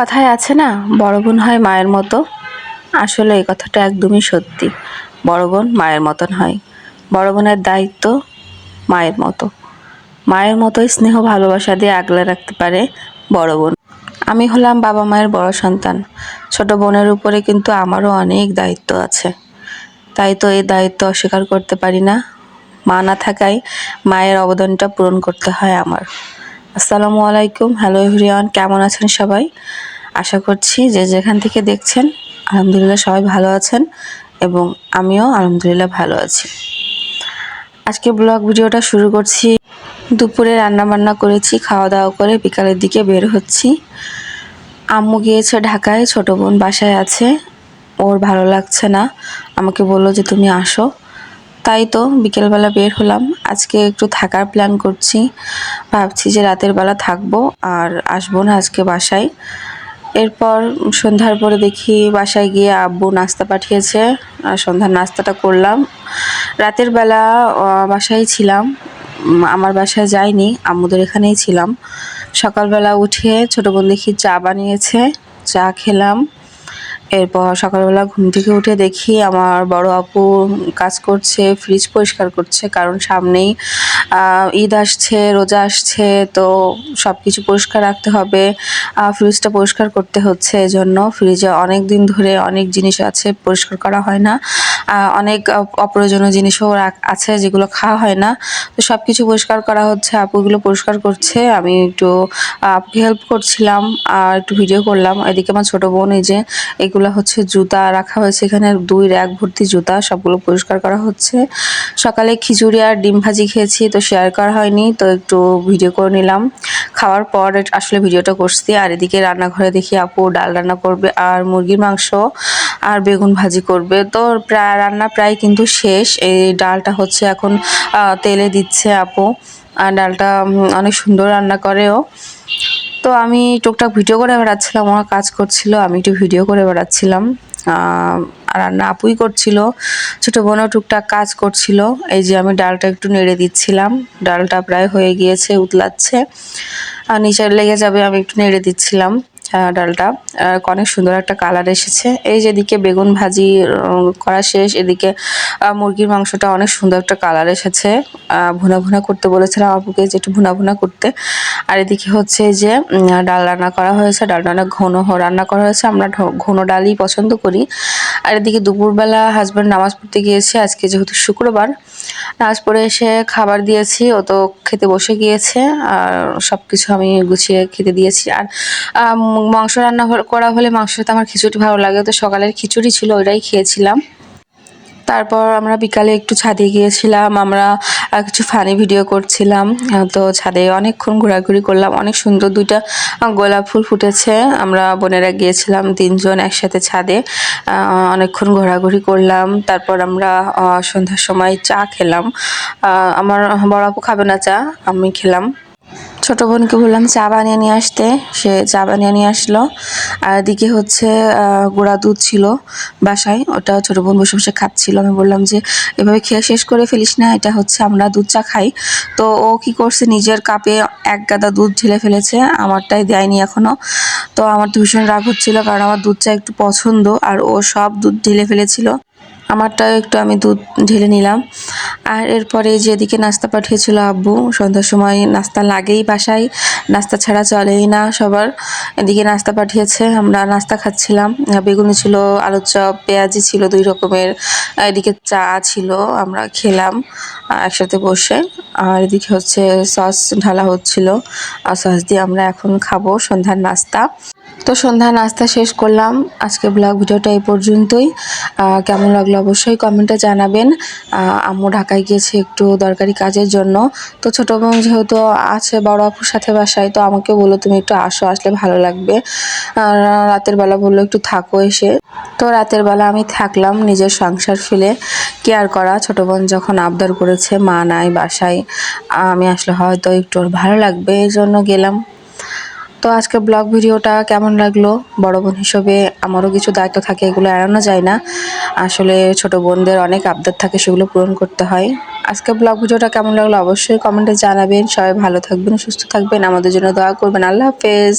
কথায় আছে না, বড় বোন হয় মায়ের মতো। আসলে এই কথাটা একদমই সত্যি। বড় বোন মায়ের মতন হয়। বড় বোনের দায়িত্ব মায়ের মতো। মায়ের মতোই স্নেহ ভালোবাসা দিয়ে আগলে রাখতে পারে বড় বোন। আমি হলাম বাবা মায়ের বড় সন্তান। ছোট বোনের উপরে কিন্তু আমারও অনেক দায়িত্ব আছে। তাই তো এই দায়িত্ব অস্বীকার করতে পারি না। মা না থাকায় মায়ের অবদানটা পূরণ করতে হয় আমার। আসসালামু আলাইকুম। হ্যালো এভরিওয়ান কেমন আছেন সবাই? আশা করছি যে যেখান থেকে দেখছেন, আলহামদুলিল্লাহ সবাই ভালো আছেন এবং আমিও আলহামদুলিল্লাহ ভালো আছি। আজকে ব্লগ ভিডিওটা শুরু করছি। দুপুরে রান্না বান্না করেছি খাওয়া দাওয়া করে বিকালের দিকে বের হচ্ছি। আম্মু গিয়েছে ঢাকায়, ছোট বোন বাসায় আছে। ওর ভালো লাগছে না। আমাকে বলল যে, তুমি আসো। তাই তো বিকেলবেলা বের হলাম। আজকে একটু থাকার প্ল্যান করছি। ভাবছি যে রাতের বেলা থাকব আর আসব না আজকে বাসায়। এরপর সন্ধ্যার পরে দেখি বাসায় গিয়ে আব্বু নাস্তা পাঠিয়েছে আর সন্ধ্যার নাস্তাটা করলাম। রাতের বেলা বাসায় ছিলাম। আমার বাসায় যাইনি, আম্মুদের এখানেই ছিলাম। সকালবেলা উঠে ছোটো বোন দেখি চা বানিয়েছে, চা খেলাম। এরপর সকালবেলা ঘুম থেকে উঠে দেখি আমার বড় আপু কাজ করছে ফ্রিজ পরিষ্কার করছে, কারণ সামনেই ঈদ আসছে, রোজা আসছে, তো সব কিছু পরিষ্কার রাখতে হবে। ফ্রিজটা পরিষ্কার করতে হচ্ছে এজন্য। ফ্রিজে অনেক দিন ধরে অনেক জিনিস আছে, পরিষ্কার করা হয় না। অনেক অপ- অপ্রয়োজনীয় জিনিসও আছে যেগুলো খাওয়া হয় না। তো সব কিছু পরিষ্কার করা হচ্ছে আপুগুলো পরিষ্কার করছে, আমি একটু আপুকে হেল্প করছিলাম, আর একটু ভিডিও করলাম। এদিকে আমার ছোটো বোন এই যে, এগুলো হচ্ছে জুতা রাখা হয়েছে এখানে, দুই র্যাক ভর্তি জুতা, সবগুলো পরিষ্কার করা হচ্ছে। সকালে খিচুড়ি আর ডিম ভাজি খেয়েছি, তো শেয়ার করা হয়নি, তো একটু ভিডিও করে নিলাম। খাওয়ার পর আসলে ভিডিওটা করছি, আর এদিকে রান্নাঘরে দেখি আপু ডাল রান্না করবে আর মুরগির মাংস আর বেগুন ভাজি করবে। তো প্রায় রান্না প্রায় কিন্তু শেষ, এই ডালটা হচ্ছে এখন তেলে দিচ্ছে আপু। আর ডালটা অনেক সুন্দর রান্না করেও। তো আমি টুকটাক ভিডিও করে বেড়াচ্ছিলাম ওরা কাজ করছিল, আমি একটু ভিডিও করে বেড়াচ্ছিলাম। রান্না আপুই করছিল, ছোট বোনও টুকটাক কাজ করছিল। এই যে আমি ডালটা একটু নেড়ে দিচ্ছিলাম, ডালটা প্রায় হয়ে গিয়েছে, উতলাচ্ছে। আর নিচে লেগে যাবে আমি একটু নেড়ে দিচ্ছিলাম। ডালটা। অনেক সুন্দর একটা কালার এসেছে। এই যেদিকে বেগুন ভাজি করা শেষ। এদিকে মুরগির মাংসটা অনেক সুন্দর একটা কালার এসেছে। ভুনা ভুনা করতে বলেছিলাম আপুকে যে একটু ভুনা ভুনা করতে। আর এদিকে হচ্ছে যে ডাল রান্না করা হয়েছে। ডালটা অনেক ঘন রান্না করা হয়েছে। আমরা ঘন ডালই পছন্দ করি। আর এদিকে দুপুরবেলা হাজব্যান্ড নামাজ পড়তে গিয়েছে। আজকে যেহেতু শুক্রবার, নামাজ পড়ে এসে খাবার দিয়েছি। ও তো খেতে বসে গিয়েছে। আর সব কিছু আমি গুছিয়ে খেতে দিয়েছি। আর মাংস রান্না করা হলে মাংসটা আমার খিচুড়ি ভালো লাগে। তো সকালের খিচুড়ি ছিল, ওইটাই খেয়েছিলাম। তারপর আমরা বিকালে একটু ছাদে গিয়েছিলাম, আমরা কিছু ফানি ভিডিও করছিলাম। তো ছাদে অনেকক্ষণ ঘোরাঘুরি করলাম, অনেক সুন্দর দুইটা গোলাপ ফুল ফুটেছে। আমরা বোনেরা গিয়েছিলাম তিনজন একসাথে ছাদে অনেকক্ষণ ঘোরাঘুরি করলাম। তারপর আমরা সন্ধ্যার সময় চা খেলাম। আমার বড় আপু খাবে না চা, আমি খেলাম। ছোট বোনকে বললাম চা বানিয়ে নিয়ে আসতে। সে চা বানিয়ে নিয়ে আসলো। আর এদিকে হচ্ছে গুঁড়া দুধ ছিল বাসায়। ওটা ছোট বোন বসে বসে খাচ্ছিল। আমি বললাম যে, এভাবে খেয়ে শেষ করে ফেলিস না, এটা হচ্ছে আমরা দুধ চা খাই। তো ও কি করছে, নিজের কাপে এক গাদা দুধ ঢেলে ফেলেছে। আমারটাই দেয়নি এখনও। তো আমার তো ভীষণ রাগ হচ্ছিল, কারণ আমার দুধ চা একটু পছন্দ, আর ও সব দুধ ঢেলে ফেলেছিল। আমারটাও একটু আমি দুধ ঢেলে নিলাম। আর এরপরে যেদিকে নাস্তা পাঠিয়েছিল আব্বু সন্ধ্যার সময় নাস্তা লাগেই বাসায়। নাস্তা ছাড়া চলেই না সবার। এদিকে নাস্তা পাঠিয়েছে আমরা নাস্তা খাচ্ছিলাম। আহ, বেগুনি ছিল আলুর চপ পেঁয়াজি ছিল দুই রকমের। এদিকে চা ছিল আমরা খেলাম একসাথে বসে। আর এদিকে হচ্ছে সস ঢালা হচ্ছিল। আর সস দিয়ে আমরা এখন খাব সন্ধ্যার নাস্তা। তো সন্ধ্যা নাস্তা শেষ করলাম। আজকে ব্লগ ভিডিওটা এই পর্যন্তই। কেমন লাগল অবশ্যই কমেন্টে জানাবেন। আম্মু ঢাকায় গিয়েছে একটু দরকারি কাজের জন্য। তো ছোটো বোন যেহেতু আছে, বড় আপুর সাথে বাসায়, তো আমাকে বলল, তুমি একটু আসো, আসলে ভালো লাগবে। রাতের বেলা বলল, একটু থাকো এসে। তো রাতের বেলা আমি থাকলাম নিজের সংসার ফেলে। কেয়ার করা, ছোটো বোন যখন আবদার করেছে, মা নাই, বাসায়। আমি আসলে হয়তো একটু ভালো লাগবে এই জন্য গেলাম। তো আজকে ব্লগ ভিডিওটা কেমন লাগল? বড় বোন হিসেবে আমারও কিছু দায়িত্ব থাকে, এগুলো এড়ানো যায় না। আসলে ছোট বোনদের অনেক আবদার থাকে, সেগুলো পূরণ করতে হয়। আজকে ব্লগ ভিডিওটা কেমন লাগল অবশ্যই কমেন্টে জানাবেন। সবাই ভালো থাকবেন, সুস্থ থাকবেন। আমাদের জন্য দোয়া করবেন। আল্লাহ হাফেজ।